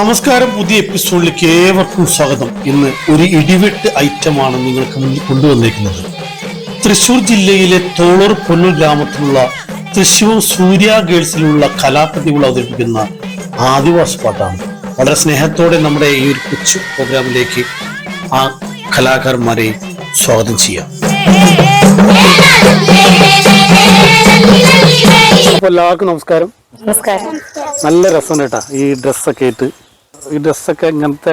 നമസ്കാരം. പുതിയ എപ്പിസോഡിലേക്ക് ഏവർക്കും സ്വാഗതം. ഇന്ന് ഒരു ഇടിവെട്ട് ഐറ്റമാണ് നിങ്ങൾക്ക് മുന്നിൽ കൊണ്ടുവന്നിരിക്കുന്നത് തൃശൂർ ജില്ലയിലെ തോളൂർ പൊന്നൂർ ഗ്രാമത്തിലുള്ള തൃശൂർ സൂര്യ ഗേൾസിലുള്ള കലാപ്രതികൾ അവതരിപ്പിക്കുന്ന ആദിവാസി പാട്ടാണ്. വളരെ സ്നേഹത്തോടെ നമ്മുടെ ഈ ഒരു കൊച്ചു പ്രോഗ്രാമിലേക്ക് ആ കലാകാരന്മാരെ സ്വാഗതം ചെയ്യാം. അപ്പൊ എല്ലാവർക്കും നമസ്കാരം. നമസ്കാരം. നല്ല രസം കേട്ടാ ഈ ഡ്രസ്സൊക്കെ ഇട്ട്. ഈ ഡ്രസ്സൊക്കെ ഇങ്ങനത്തെ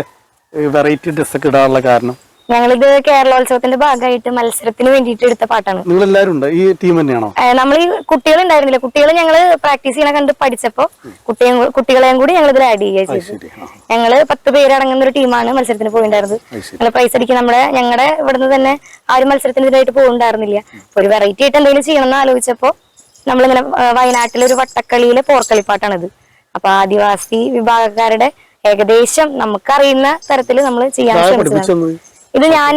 വെറൈറ്റി ഡ്രസ്സൊക്കെ ഇടാനുള്ള കാരണം? ഞങ്ങളിത് കേരളോത്സവത്തിന്റെ ഭാഗമായിട്ട് മത്സരത്തിന് വേണ്ടിയിട്ട് എടുത്ത പാട്ടാണ്. നിങ്ങൾ എല്ലാവരും ഉണ്ട്? ഈ ടീം തന്നെയാണോ? നമ്മൾ ഈ കുട്ടികൾ ഉണ്ടായിരുന്നില്ല. കുട്ടികൾ ഞങ്ങൾ പ്രാക്ടീസ് ചെയ്യണ കണ്ട് പഠിച്ചപ്പോ കുട്ടിയെ കുട്ടികളെയും കൂടി ഞങ്ങൾ ഇതിൽ ആഡ് ചെയ്യുക ചെയ്തു. ഞങ്ങൾ പത്ത് പേരടങ്ങുന്ന ഒരു ടീമാണ് മത്സരത്തിന് പോയിണ്ടായിരുന്നത്. ഞങ്ങൾ പ്രൈസ് അടിക്കുക നമ്മുടെ ഞങ്ങളുടെ ഇവിടുന്ന് തന്നെ ആ ഒരു മത്സരത്തിന് ഇതിലായിട്ട് പോകുന്നുണ്ടായിരുന്നില്ല ഒരു വെറൈറ്റി ആയിട്ട് എന്തെങ്കിലും ചെയ്യണം എന്ന് ആലോചിച്ചപ്പോ നമ്മളിങ്ങനെ വയനാട്ടിലെ ഒരു വട്ടക്കളിയിലെ പോർക്കളിപ്പാട്ടാണിത്. അപ്പൊ ആദിവാസി വിഭാഗക്കാരുടെ ഏകദേശം നമുക്കറിയുന്ന തരത്തിൽ നമ്മൾ ചെയ്യാൻ ശ്രമിച്ചതാണ്. ഇത് ഞാൻ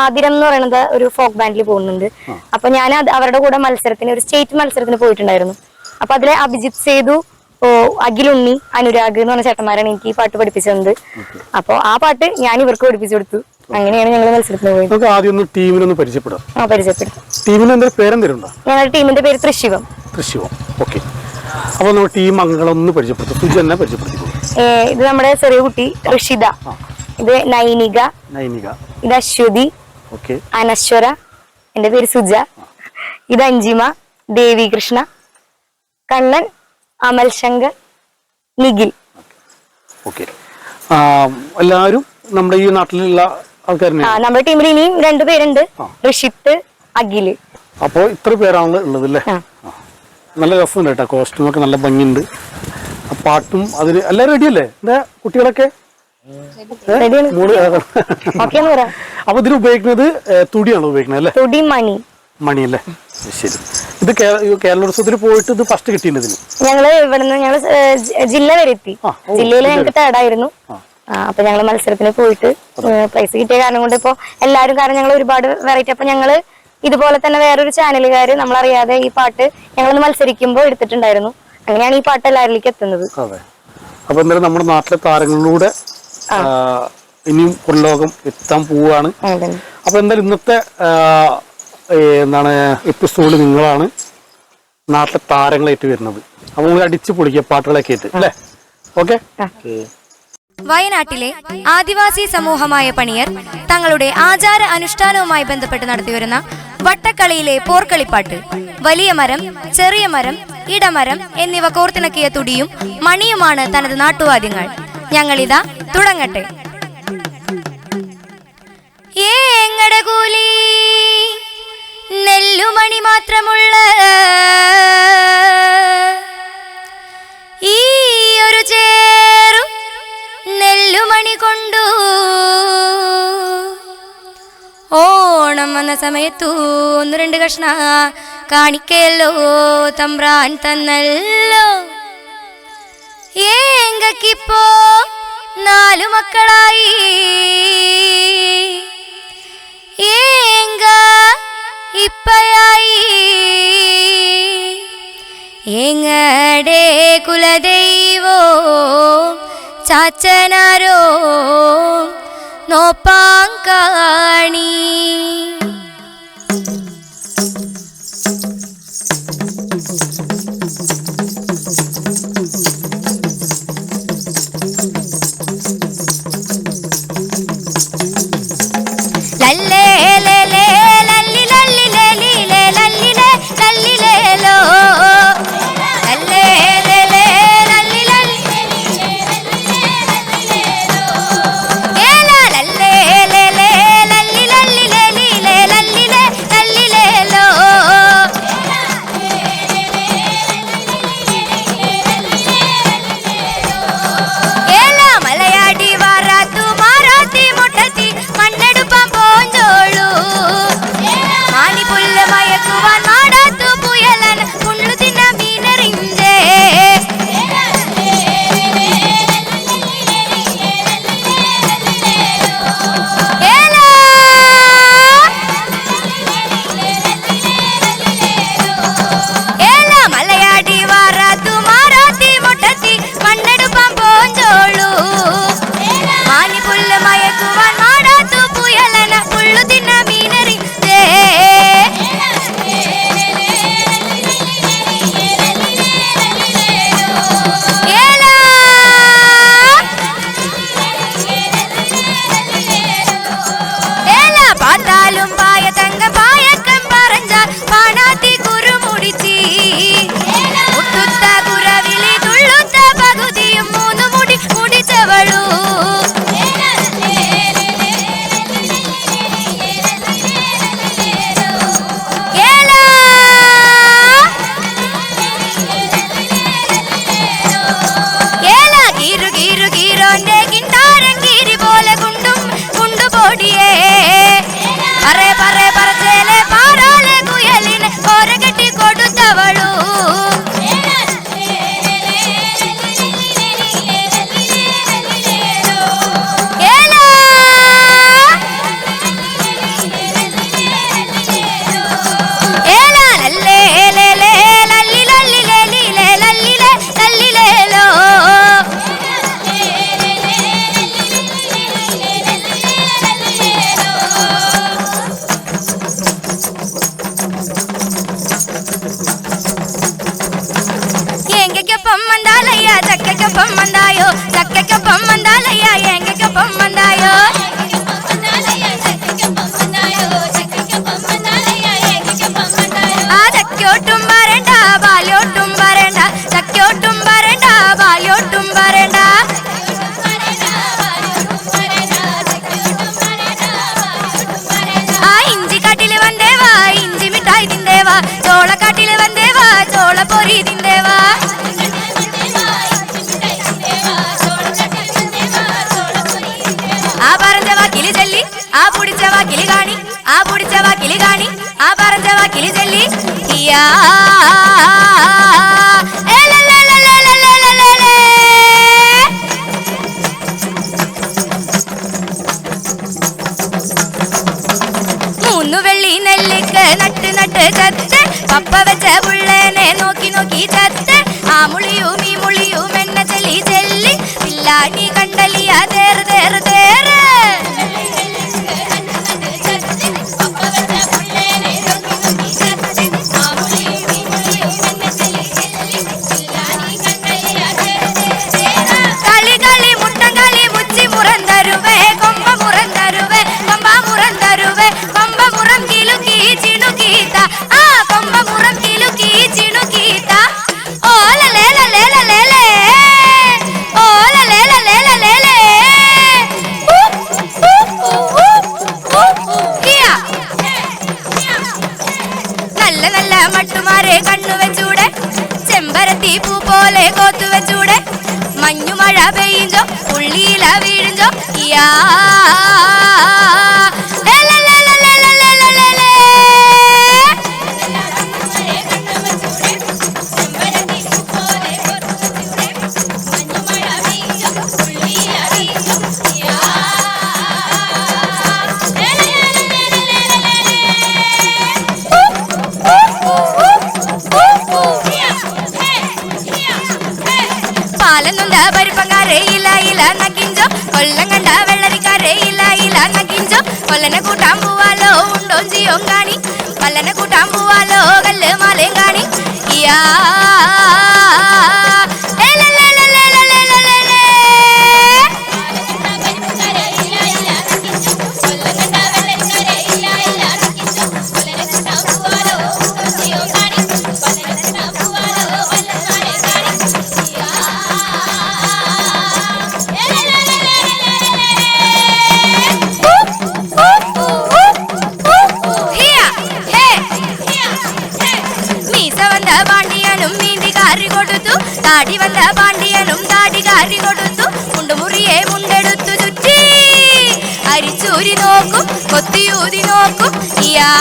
ആതിരം എന്ന് പറയുന്നത് ഒരു ഫോക്ക് ബാൻഡിൽ പോകുന്നുണ്ട്. അപ്പൊ ഞാൻ അവരുടെ കൂടെ മത്സരത്തിന് ഒരു സ്റ്റേറ്റ് മത്സരത്തിന് പോയിട്ടുണ്ടായിരുന്നു. അപ്പൊ അതിലെ അഭിജിത്ത് സേതു ഓ അഖിലുണ്ണി അനുരാഗ് എന്ന് പറഞ്ഞ ചേട്ടന്മാരാണ് എനിക്ക് ഈ പാട്ട് പഠിപ്പിച്ചത്. അപ്പൊ ആ പാട്ട് ഞാൻ ഇവർക്ക് പഠിപ്പിച്ചു കൊടുത്തു. അങ്ങനെയാണ് ഞങ്ങൾ മത്സരത്തിന് പോയത്. നമുക്ക് ആദ്യം ഒന്ന് ടീമിനൊന്ന് പരിചയപ്പെടാം. ആ പരിചയപ്പെടുത്തും. ടീമിന് എന്തെങ്കിലും പേരെന്തെങ്കിലും ഉണ്ടോ ഞങ്ങളുടെ ടീമിന്റെ പേര് തൃശിവം തൃശിവം ഓക്കെ. അപ്പോൾ നമ്മൾ ടീം അംഗങ്ങളൊന്ന് പരിചയപ്പെടുത്തും. സുജി തന്നെ പരിചയപ്പെടുത്തിക്കോളൂ ഏ, ഇത് നമ്മുടെ ചെറിയ കുട്ടി ഋഷിത. ഇത് നൈനിക. നൈനിക. ഇത് അശ്വതി. ഓക്കെ. അനശ്വര. എന്റെ പേര് സുജ. ഇത് അഞ്ജിമ. ദേവി കൃഷ്ണ കണ്ണൻ. അമൽ ശങ്കർ. നിഖിൽ. ഓക്കെ. എല്ലാവരും നമ്മുടെ ഈ നാട്ടിലുള്ള ആൾക്കാർ നമ്മുടെ ടീമിൽ ഇനിയും രണ്ടുപേരുണ്ട് ഋഷിത്ത് അഖിൽ. അപ്പോൾ ഇത്ര പേരാണ് ഉള്ളത് അല്ലേ. നല്ല രസമുണ്ട് കേട്ടോ. കോസ്റ്റ്യൂമൊക്കെ നല്ല ഭംഗിയുണ്ട്. പാട്ടും അതിന് എല്ലാം റെഡിയല്ലേ എന്താ കുട്ടികളൊക്കെ? അപ്പൊ ഇതിൽ ഉപയോഗിക്കുന്നത് തുടിയാണ് ഉപയോഗിക്കുന്നത് അല്ലേ? തുടി മണി. മണിയല്ലേ ശരി. ഇത് കേരളോത്സവത്തിൽ പോയിട്ട് ഇത് ഫസ്റ്റ് കിട്ടിയിട്ടുണ്ട് ഞങ്ങൾ ഇവിടുന്ന് ഞങ്ങൾ ജില്ല വരെ എത്തി. ജില്ലയിൽ ഞങ്ങൾക്ക് തേടായിരുന്നു. അപ്പൊ ഞങ്ങൾ മത്സരത്തിന് പോയിട്ട് പ്രൈസ് കിട്ടിയ കാരണം കൊണ്ട് ഇപ്പൊ എല്ലാരും കാരണം ഞങ്ങൾ ഒരുപാട് വെറൈറ്റി അപ്പൊ ഞങ്ങൾ ഇതുപോലെ തന്നെ വേറൊരു ചാനലുകാര് നമ്മളറിയാതെ ഈ പാട്ട് ഞങ്ങളൊന്ന് മത്സരിക്കുമ്പോൾ എടുത്തിട്ടുണ്ടായിരുന്നു. അങ്ങനെയാണ് ഈ പാട്ട് എല്ലാവരിലേക്ക് എത്തുന്നത്. അതെ. അപ്പൊ എന്തായാലും നമ്മുടെ നാട്ടിലെ താരങ്ങളിലൂടെ ഇനിയും ഇനിയും പുറലോകം എത്താൻ പോവുകയാണ്. അപ്പൊ എന്തായാലും ഇന്നത്തെ എന്താണ് എപ്പിസോഡ് നിങ്ങളാണ് നാട്ടിലെ താരങ്ങളായിട്ട് വരുന്നത്. അപ്പൊ നിങ്ങൾ അടിച്ചു പൊളിക്കുക പാട്ടുകളൊക്കെ ആയിട്ട് അല്ലേ? ഓക്കെ. വയനാട്ടിലെ ആദിവാസി സമൂഹമായ പണിയർ തങ്ങളുടെ ആചാര അനുഷ്ഠാനവുമായി ബന്ധപ്പെട്ട് നടത്തിവരുന്ന വട്ടക്കളിയിലെ പോർക്കളിപ്പാട്ട് വലിയ മരം ചെറിയ മരം ഇടമരം എന്നിവ കോർത്തിണക്കിയ തുടിയും മണിയുമാണ് തനത് നാട്ടുവാദ്യങ്ങൾ. ഞങ്ങളിതാ തുടങ്ങട്ടെ. ഏങ്ങടെ കൂലി? നെല്ലുമണി മാത്രമുള്ള ഈ ഒരു ചേറു നെല്ലുമണി കൊണ്ടു. ഓണം വന്ന സമയത്തു ഒന്ന് രണ്ട് കഷ്ണ കാണിക്കല്ലോ തമ്പ്രാൻ തന്നല്ലോ. ഏങ്കക്കിപ്പോ നാലു മക്കളായി. ഏങ്ക ഇപ്പയായി എങ്ങടെ കുലദൈവോ ചാച്ചനാരോ നോപ്പാങ്കാണി. വരണ്ട ബാല്യോട്ടും വരണ്ട ചക്കയോട്ടും വരണ്ട ബാല്യോട്ടും വരണ്ട ആ ഇഞ്ചി കാട്ടില് വന്നേവാ ഇഞ്ചി മിഠായി തിന്തേവാ ചോളക്കാട്ടില് വന്നേവാ ചോള പൊരി തിന്തേവാ ആ പറഞ്ഞ വാക്കില് ചൊല്ലി ആ പുടിച്ച വാക്കില് കാണി ആ പുടിച്ച വാക്കില് കാണി ആ പറഞ്ഞ വാക്കില് ചൊല്ലി ഇയാ ഏലലേലലേലലേലലേലേ. മൂന്നു വെള്ളി നെല്ലിക്ക് നട്ട് നട്ട് ചത്ത്. പപ്പ വെച്ച പുള്ളേനെ നോക്കി നോക്കി ചത്ത്. ആ മുളിയും ഈ മുളിയും എന്നെ ചെല്ലി ചെല്ലി. പില്ലാനി കണ്ടലിയ തേറ് തേറ് തേറ്. വീഴുഞ്ചോ യാ ഏലലേലലേലലേലേ. പാലം നൊന്ത പരിപ്പങ്കാരെ ഇല ഇല നക്കിഞ്ചോ കൊല്ലം കണ്ട വെള്ളരിക്കാരെ ഇല ഇല നക്കിഞ്ചോ കൊല്ലനെ കൂട്ടാൻ പോവാലോ ഉണ്ടോ ജിയോ കാണി കൊല്ലനെ കൂട്ടാൻ പോവാലോ കല്ല് മാലയും കാണി യാ പാണ്ഡിയനും നീന്തി കാറി കൊടുത്തു. താടി വന്ന പാണ്ഡിയനും താടി കാറി കൊടുത്തു. മുണ്ടുമുറിയെ മുണ്ടെടുത്തു ചുറ്റി. അരിച്ചൂരി നോക്കും കൊത്തിയൂതി നോക്കും. യാ